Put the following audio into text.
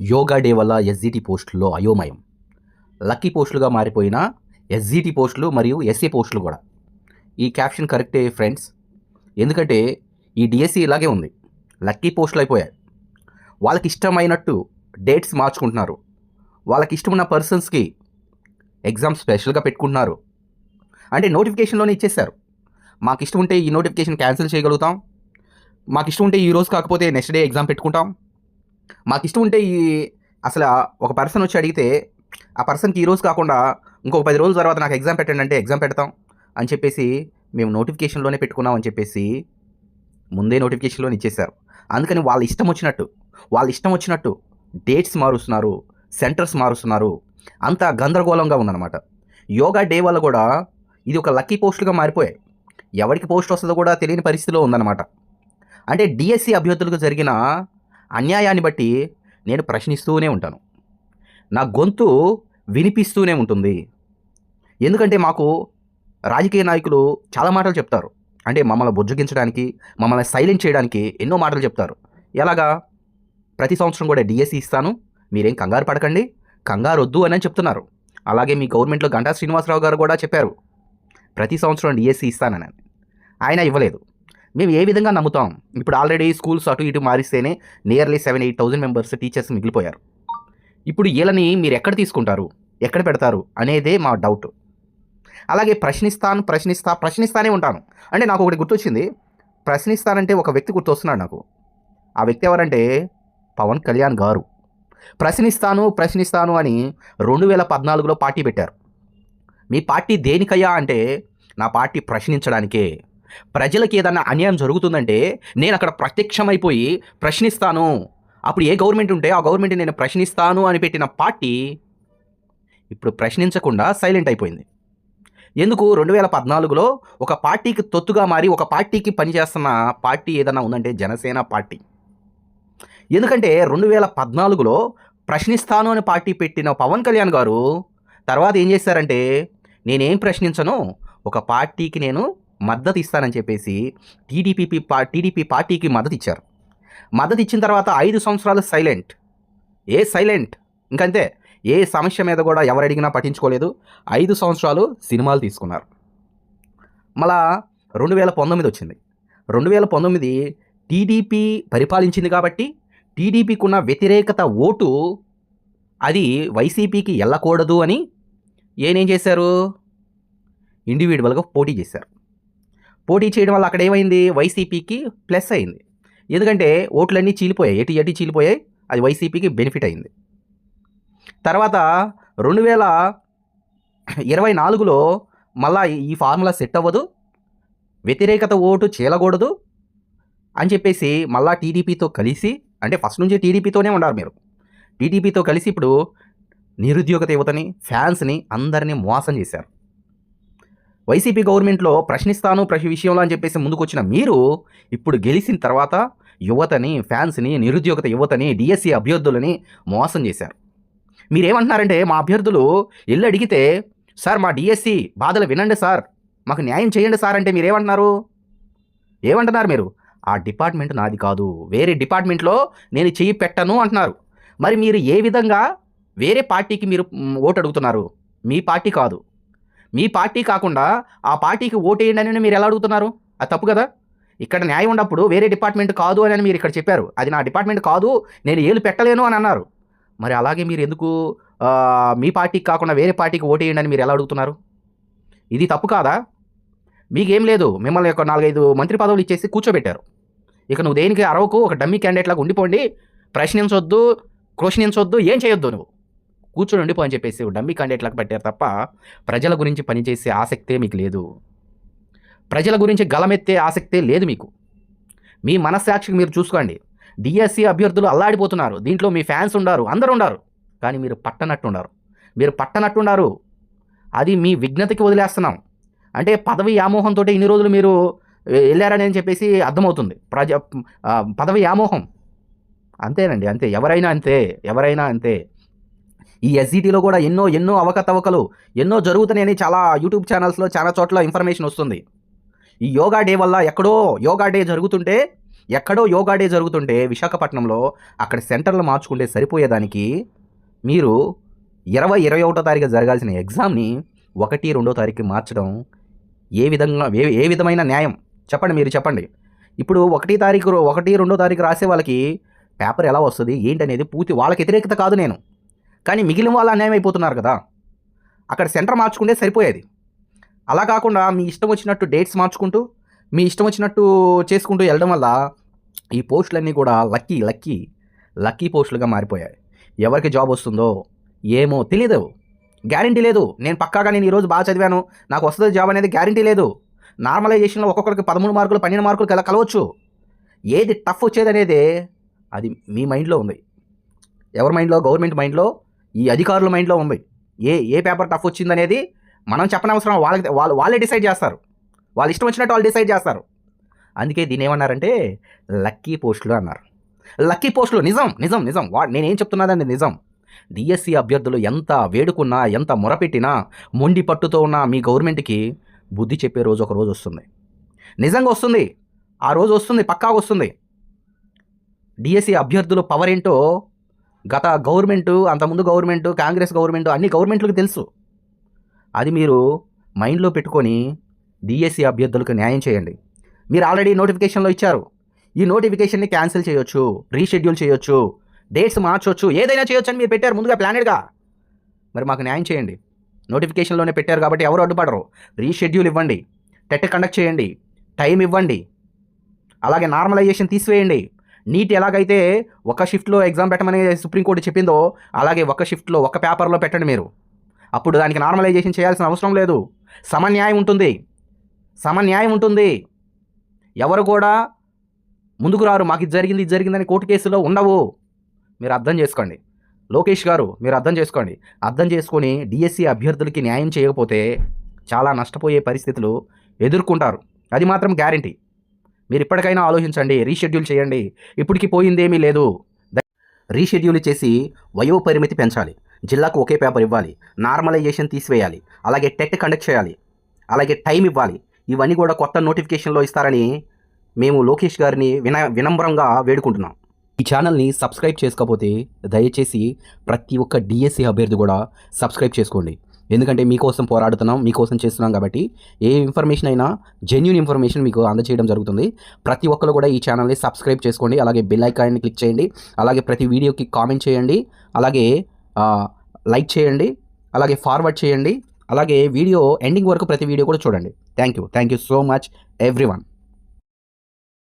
Yoga day వల్ల SGT పోస్టుల్లో అయోమయం. లక్కీ పోస్టులుగా మారిపోయిన ఎస్జిటి పోస్టులు మరియు ఎస్ఏ పోస్టులు కూడా. ఈ క్యాప్షన్ కరెక్టే ఫ్రెండ్స్. ఎందుకంటే ఈ డిఎస్సి ఇలాగే ఉంది. లక్కీ పోస్టులు అయిపోయాయి. వాళ్ళకి ఇష్టమైనట్టు డేట్స్ మార్చుకుంటున్నారు. వాళ్ళకి ఇష్టమున్న పర్సన్స్కి ఎగ్జామ్ స్పెషల్గా పెట్టుకుంటున్నారు. అంటే నోటిఫికేషన్లోనే ఇచ్చేశారు. మాకు ఇష్టం ఉంటే ఈ నోటిఫికేషన్ క్యాన్సిల్ చేయగలుగుతాం. మాకు ఇష్టం ఉంటే ఈ రోజు కాకపోతే నెక్స్ట్ డే ఎగ్జామ్ పెట్టుకుంటాం. మాకు ఇష్టం ఉంటే ఈ అసలు ఒక పర్సన్ వచ్చి అడిగితే ఆ పర్సన్కి ఈరోజు కాకుండా ఇంకొక పది రోజుల తర్వాత నాకు ఎగ్జామ్ పెట్టండి అంటే ఎగ్జామ్ పెడతాం అని చెప్పేసి మేము నోటిఫికేషన్లోనే పెట్టుకున్నాం అని చెప్పేసి ముందే నోటిఫికేషన్లోనే ఇచ్చేశారు. అందుకని వాళ్ళ ఇష్టం వచ్చినట్టు వాళ్ళ ఇష్టం వచ్చినట్టు డేట్స్ మారుస్తున్నారు సెంటర్స్ మారుస్తున్నారు అంత గందరగోళంగా ఉందన్నమాట. యోగా డే వల్ల కూడా ఇది ఒక లక్కీ పోస్టులుగా మారిపోయాయి. ఎవరికి పోస్ట్ వస్తుందో కూడా తెలియని పరిస్థితిలో ఉందన్నమాట. అంటే డిఎస్సి అభ్యర్థులకు జరిగిన అన్యాయాన్ని బట్టి నేను ప్రశ్నిస్తూనే ఉంటాను. నా గొంతు వినిపిస్తూనే ఉంటుంది. ఎందుకంటే మాకు రాజకీయ నాయకులు చాలా మాటలు చెప్తారు. అంటే మమ్మల్ని బుజ్జగించడానికి మమ్మల్ని సైలెంట్ చేయడానికి ఎన్నో మాటలు చెప్తారు. ఎలాగా? ప్రతి సంవత్సరం కూడా డిఎస్సి ఇస్తాను. మీరేం కంగారు పడకండి. కంగారు వద్దు అని చెప్తున్నారు. అలాగే మీ గవర్నమెంట్లో గంటా శ్రీనివాసరావు గారు కూడా చెప్పారు. ప్రతి సంవత్సరం డిఎస్సి ఇస్తానని. ఆయన ఇవ్వలేదు. మేము ఏ విధంగా నమ్ముతాం? ఇప్పుడు ఆల్రెడీ స్కూల్స్ అటు ఇటు మారిస్తేనే nearly seven eight thousand members teachers మిగిలిపోయారు. ఇప్పుడు వీళ్ళని మీరు ఎక్కడ తీసుకుంటారు? ఎక్కడ పెడతారు? అనేదే మా డౌట్ అలాగే ప్రశ్నిస్తాను ప్రశ్నిస్తా ప్రశ్నిస్తానే ఉంటాను. అంటే నాకు ఒకటి గుర్తొచ్చింది. ప్రశ్నిస్తానంటే ఒక వ్యక్తి గుర్తొస్తున్నాడు నాకు. ఆ వ్యక్తి ఎవరంటే పవన్ కళ్యాణ్ గారు. ప్రశ్నిస్తాను ప్రశ్నిస్తాను అని రెండు వేల పద్నాలుగులో పార్టీ పెట్టారు. మీ పార్టీ దేనికయ్యా అంటే నా పార్టీ ప్రశ్నించడానికే. ప్రజలకి ఏదన్నా అన్యాయం జరుగుతుందంటే నేను అక్కడ ప్రత్యక్షమైపోయి ప్రశ్నిస్తాను. అప్పుడు ఏ గవర్నమెంట్ ఉంటే ఆ గవర్నమెంట్ నేను ప్రశ్నిస్తాను అని పెట్టిన పార్టీ ఇప్పుడు ప్రశ్నించకుండా సైలెంట్ అయిపోయింది. ఎందుకు? రెండు వేల పద్నాలుగులో ఒక పార్టీకి తొత్తుగా మారి ఒక పార్టీకి పనిచేస్తున్న పార్టీ ఏదన్నా ఉందంటే జనసేన పార్టీ. ఎందుకంటే రెండు వేల పద్నాలుగులో ప్రశ్నిస్తాను అని పార్టీ పెట్టిన పవన్ కళ్యాణ్ గారు తర్వాత ఏం చేశారంటే నేనేం ప్రశ్నించను ఒక పార్టీకి నేను మద్దతు ఇస్తానని చెప్పేసి టీడీపీ పా టీడీపీ పార్టీకి మద్దతు ఇచ్చారు మద్దతు ఇచ్చిన తర్వాత ఐదు సంవత్సరాలు సైలెంట్. ఏ సైలెంట్? ఇంకంతే. ఏ సమస్య మీద కూడా ఎవరు అడిగినా పట్టించుకోలేదు. ఐదు సంవత్సరాలు సినిమాలు తీసుకున్నారు. మళ్ళా రెండు వేల పంతొమ్మిది వచ్చింది. రెండు వేల పంతొమ్మిది టీడీపీ పరిపాలించింది కాబట్టి టీడీపీకి ఉన్న వ్యతిరేకత ఓటు అది వైసీపీకి వెళ్ళకూడదు అని ఏనేం చేశారు? ఇండివిజువల్గా పోటీ చేశారు. పోటీ చేయడం వల్ల అక్కడ ఏమైంది? వైసీపీకి ప్లస్ అయింది. ఎందుకంటే ఓట్లన్నీ చీలిపోయాయి. ఎటు ఎటు చీలిపోయాయి. అది వైసీపీకి బెనిఫిట్ అయింది. తర్వాత రెండు వేల ఇరవై నాలుగులో మళ్ళా ఈ ఫార్ములా సెట్ అవ్వదు. వ్యతిరేకత ఓటు చేయకూడదు అని చెప్పేసి మళ్ళా టీడీపీతో కలిసి అంటే ఫస్ట్ నుంచి టీడీపీతోనే ఉన్నారు మీరు. టీడీపీతో కలిసి ఇప్పుడు నిరుద్యోగత యువతని ఫ్యాన్స్ని అందరినీ మోసం చేశారు. వైసీపీ గవర్నమెంట్లో ప్రశ్నిస్తాను ప్రతి విషయంలో అని చెప్పేసి ముందుకొచ్చిన మీరు ఇప్పుడు గెలిచిన తర్వాత యువతని ఫ్యాన్స్ని నిరుద్యోగత యువతని డిఎస్సి అభ్యర్థులని మోసం చేశారు. మీరేమంటున్నారంటే మా అభ్యర్థులు ఇల్లు అడిగితే సార్ మా డిఎస్సి బాధలు వినండి సార్ మాకు న్యాయం చేయండి సార్ అంటే మీరేమంటున్నారు? ఏమంటున్నారు మీరు? ఆ డిపార్ట్మెంట్ నాది కాదు వేరే డిపార్ట్మెంట్లో నేను చెయ్యి పెట్టను అంటున్నారు. మరి మీరు ఏ విధంగా వేరే పార్టీకి మీరు ఓటు అడుగుతున్నారు? మీ పార్టీ కాదు. మీ పార్టీ కాకుండా ఆ పార్టీకి ఓటు వేయండి అని మీరు ఎలా అడుగుతున్నారు? అది తప్పు కదా? ఇక్కడ న్యాయం ఉన్నప్పుడు వేరే డిపార్ట్మెంట్ కాదు అని మీరు ఇక్కడ చెప్పారు. అది నా డిపార్ట్మెంట్ కాదు నేను ఏలు పెట్టలేను అని అన్నారు. మరి అలాగే మీరు ఎందుకు మీ పార్టీకి కాకుండా వేరే పార్టీకి ఓటు వేయండి అని మీరు ఎలా అడుగుతున్నారు? ఇది తప్పు కాదా? మీకేం లేదు. మిమ్మల్ని ఒక నాలుగైదు మంత్రి పదవులు ఇచ్చేసి కూర్చోబెట్టారు. ఇక నువ్వు దేనికి అరవకు? ఒక డమ్మీ క్యాండిడేట్ లాగా ఉండిపోండి. ప్రశ్నించొద్దు క్వశ్చనించొద్దు ఏం చేయొద్దు నువ్వు? కూర్చొని ఉండిపో అని చెప్పేసి డమ్మి క్యాండిడేట్ పెట్టారు తప్ప ప్రజల గురించి పనిచేసే ఆసక్తే మీకు లేదు. ప్రజల గురించి గలమెత్తే ఆసక్తే లేదు మీకు. మీ మనస్సాక్షికి మీరు చూసుకోండి. డిఎస్సి అభ్యర్థులు అల్లాడిపోతున్నారు. దీంట్లో మీ ఫ్యాన్స్ ఉండారు అందరూ ఉండారు. కానీ మీరు పట్టనట్టుండారు. మీరు పట్టనట్టుండారు. అది మీ విఘ్నతకి వదిలేస్తున్నాం. అంటే పదవి వ్యామోహంతో ఇన్ని రోజులు మీరు వెళ్ళారని చెప్పేసి అర్థమవుతుంది. ప్రజ పదవి వ్యామోహం. అంతేనండి అంతే. ఎవరైనా అంతే ఎవరైనా అంతే. ఈ ఎస్జిటిలో కూడా ఎన్నో ఎన్నో అవకతవకలు ఎన్నో జరుగుతున్నాయని చాలా యూట్యూబ్ ఛానల్స్లో చాలా చోట్ల ఇన్ఫర్మేషన్ వస్తుంది. ఈ యోగా డే వల్ల ఎక్కడో యోగా డే జరుగుతుంటే ఎక్కడో యోగా డే జరుగుతుంటే విశాఖపట్నంలో అక్కడ సెంటర్లు మార్చుకుంటే సరిపోయేదానికి మీరు ఇరవై ఇరవై ఒకటో తారీఖు జరగాల్సిన ఎగ్జామ్ని ఒకటి రెండో తారీఖు మార్చడం ఏ విధంగా ఏ ఏ విధమైన న్యాయం? చెప్పండి మీరు చెప్పండి. ఇప్పుడు ఒకటి తారీఖు ఒకటి రెండో తారీఖు రాసే వాళ్ళకి పేపర్ ఎలా వస్తుంది? ఏంటనేది పూర్తి వాళ్ళకి వ్యతిరేకత కాదు నేను. కానీ మిగిలిన వాళ్ళు అన్యాయం అయిపోతున్నారు కదా. అక్కడ సెంటర్ మార్చుకుంటే సరిపోయేది. అలా కాకుండా మీ ఇష్టం వచ్చినట్టు డేట్స్ మార్చుకుంటూ మీ ఇష్టం వచ్చినట్టు చేసుకుంటూ వెళ్ళడం వల్ల ఈ పోస్టులన్నీ కూడా లక్కీ లక్కీ లక్కీ పోస్టులుగా మారిపోయాయి. ఎవరికి జాబ్ వస్తుందో ఏమో తెలియదు గ్యారంటీ లేదు. నేను పక్కాగా నేను ఈరోజు బాగా చదివాను. నాకు వస్తుంది జాబ్ అనేది గ్యారంటీ లేదు. నార్మలైజేషన్లో ఒక్కొక్కరికి పదమూడు మార్కులు పన్నెండు మార్కులు కల కలవచ్చు? ఏది టఫ్ వచ్చేది అనేది అది మీ మైండ్లో ఉంది. ఎవరి మైండ్లో? గవర్నమెంట్ మైండ్లో ఈ అధికారుల మైండ్లో ఉంది. ఏ ఏ పేపర్ టఫ్ వచ్చిందనేది మనం చెప్పనవసరం వాళ్ళకి వాళ్ళు వాళ్ళే డిసైడ్ చేస్తారు. వాళ్ళు ఇష్టం వచ్చినట్టు వాళ్ళు డిసైడ్ చేస్తారు. అందుకే దీని ఏమన్నారంటే లక్కీ పోస్టులు అన్నారు. లక్కీ పోస్టులు నిజం నిజం నిజం. వా నేనేం చెప్తున్నాదండి నిజం. డిఎస్సి అభ్యర్థులు ఎంత వేడుకున్నా ఎంత మొరపెట్టినా మొండి పట్టుతో ఉన్న మీ గవర్నమెంట్కి బుద్ధి చెప్పే రోజు ఒక రోజు వస్తుంది. నిజంగా వస్తుంది. ఆ రోజు వస్తుంది పక్కాగా వస్తుంది. డిఎస్సి అభ్యర్థుల పవర్ ఏంటో గత గవర్నమెంటు అంతకుముందు గవర్నమెంటు కాంగ్రెస్ గవర్నమెంటు అన్ని గవర్నమెంట్లకు తెలుసు. అది మీరు మైండ్లో పెట్టుకొని డిఎస్సి అభ్యర్థులకు న్యాయం చేయండి. మీరు ఆల్రెడీ నోటిఫికేషన్లో ఇచ్చారు. ఈ నోటిఫికేషన్ని క్యాన్సిల్ చేయొచ్చు రీషెడ్యూల్ చేయొచ్చు డేట్స్ మార్చొచ్చు ఏదైనా చేయొచ్చు అని మీరు పెట్టారు ముందుగా ప్లానెడ్గా. మరి మాకు న్యాయం చేయండి. నోటిఫికేషన్లోనే పెట్టారు కాబట్టి ఎవరు అడ్డుపడరు. రీషెడ్యూల్ ఇవ్వండి. టెట్ కండక్ట్ చేయండి. టైం ఇవ్వండి. అలాగే నార్మలైజేషన్ తీసివేయండి. నీట్ ఎలాగైతే ఒక షిఫ్ట్లో ఎగ్జామ్ పెట్టమని సుప్రీంకోర్టు చెప్పిందో అలాగే ఒక షిఫ్ట్లో ఒక పేపర్లో పెట్టండి మీరు. అప్పుడు దానికి నార్మలైజేషన్ చేయాల్సిన అవసరం లేదు. సమన్యాయం ఉంటుంది. సమన్యాయం ఉంటుంది. ఎవరు కూడా ముందుకు రారు మాకు ఇది జరిగింది ఇది జరిగిందని కోర్టు కేసులో ఉండవు. మీరు అర్థం చేసుకోండి. లోకేష్ గారు మీరు అర్థం చేసుకోండి. అర్థం చేసుకొని డిఎస్సి అభ్యర్థులకి న్యాయం చేయకపోతే చాలా నష్టపోయే పరిస్థితులు ఎదుర్కొంటారు. అది మాత్రం గ్యారంటీ మీరు ఇప్పటికైనా ఆలోచించండి రీషెడ్యూల్ చేయండి. ఇప్పటికి పోయిందేమీ లేదు. రీషెడ్యూల్ చేసి వయో పరిమితి పెంచాలి. జిల్లాకు ఒకే పేపర్ ఇవ్వాలి. నార్మలైజేషన్ తీసివేయాలి. అలాగే టెట్ కండక్ట్ చేయాలి. అలాగే టైం ఇవ్వాలి. ఇవన్నీ కూడా కొత్త నోటిఫికేషన్లో ఇస్తారని మేము లోకేష్ గారిని విన వినమ్రంగా వేడుకుంటున్నాం. ఈ ఛానల్ని సబ్స్క్రైబ్ చేసుకోకపోతే దయచేసి ప్రతి ఒక్క డిఎస్సి అభ్యర్థి కూడా సబ్స్క్రైబ్ చేసుకోండి. ఎందుకంటే మీకోసం పోరాడుతున్నాం మీకోసం చేస్తున్నాం కాబట్టి ఏ ఇన్ఫర్మేషన్ అయినా జెన్యున్ ఇన్ఫర్మేషన్ మీకు అందజేయడం జరుగుతుంది. ప్రతి ఒక్కరు కూడా ఈ ఛానల్ని సబ్స్క్రైబ్ చేసుకోండి అలాగే బెల్ ఐకాన్ని క్లిక్ చేయండి అలాగే ప్రతి వీడియోకి కామెంట్ చేయండి అలాగే లైక్ చేయండి అలాగే ఫార్వర్డ్ చేయండి అలాగే వీడియో ఎండింగ్ వరకు ప్రతి వీడియో కూడా చూడండి. Thank you thank you so much every